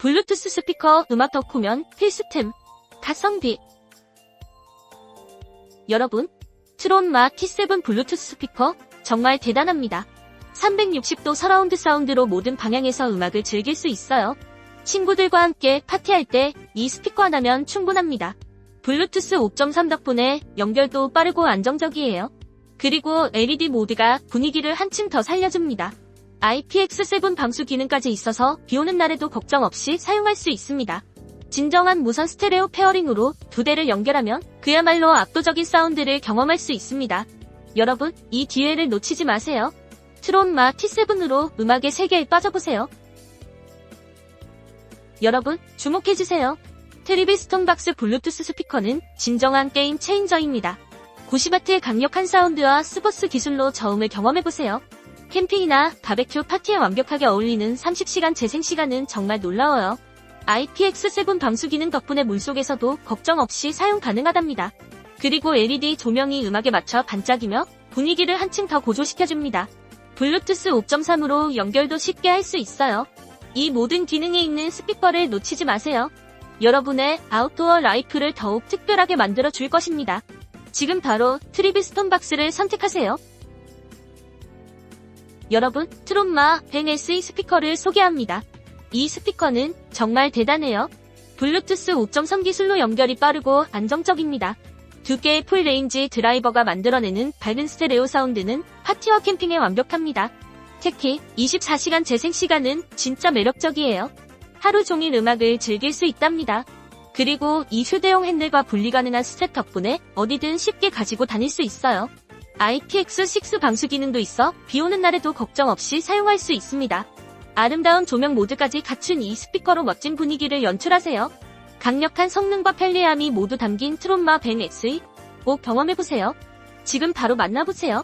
블루투스 스피커 음악 덕후면 필수템. 가성비. 여러분, 트론마 T7 블루투스 스피커 정말 대단합니다. 360도 서라운드 사운드로 모든 방향에서 음악을 즐길 수 있어요. 친구들과 함께 파티할 때 이 스피커 하나면 충분합니다. 블루투스 5.3 덕분에 연결도 빠르고 안정적이에요. 그리고 LED 모드가 분위기를 한층 더 살려줍니다. IPX7 방수 기능까지 있어서 비 오는 날에도 걱정 없이 사용할 수 있습니다. 진정한 무선 스테레오 페어링으로 두 대를 연결하면 그야말로 압도적인 사운드를 경험할 수 있습니다. 여러분, 이 기회를 놓치지 마세요. 트론마 T7으로 음악의 세계에 빠져보세요. 여러분, 주목해주세요. 트리비 스톤박스 블루투스 스피커는 진정한 게임 체인저입니다. 90W의 강력한 사운드와 스포츠 기술로 저음을 경험해보세요. 캠핑이나 바베큐 파티에 완벽하게 어울리는 30시간 재생시간은 정말 놀라워요. IPX7 방수 기능 덕분에 물속에서도 걱정 없이 사용 가능하답니다. 그리고 LED 조명이 음악에 맞춰 반짝이며 분위기를 한층 더 고조시켜줍니다. 블루투스 5.3으로 연결도 쉽게 할 수 있어요. 이 모든 기능이 있는 스피커를 놓치지 마세요. 여러분의 아웃도어 라이프를 더욱 특별하게 만들어 줄 것입니다. 지금 바로 트리비 스톤 박스를 선택하세요. 여러분, 트론마 100SE 스피커를 소개합니다. 이 스피커는 정말 대단해요. 블루투스 5.3 기술로 연결이 빠르고 안정적입니다. 두 개의 풀레인지 드라이버가 만들어내는 밝은 스테레오 사운드는 파티와 캠핑에 완벽합니다. 특히 24시간 재생 시간은 진짜 매력적이에요. 하루 종일 음악을 즐길 수 있답니다. 그리고 이 휴대용 핸들과 분리 가능한 스텝 덕분에 어디든 쉽게 가지고 다닐 수 있어요. IPX6 방수 기능도 있어 비 오는 날에도 걱정 없이 사용할 수 있습니다. 아름다운 조명 모드까지 갖춘 이 스피커로 멋진 분위기를 연출하세요. 강력한 성능과 편리함이 모두 담긴 트론마 100X 꼭 경험해보세요. 지금 바로 만나보세요.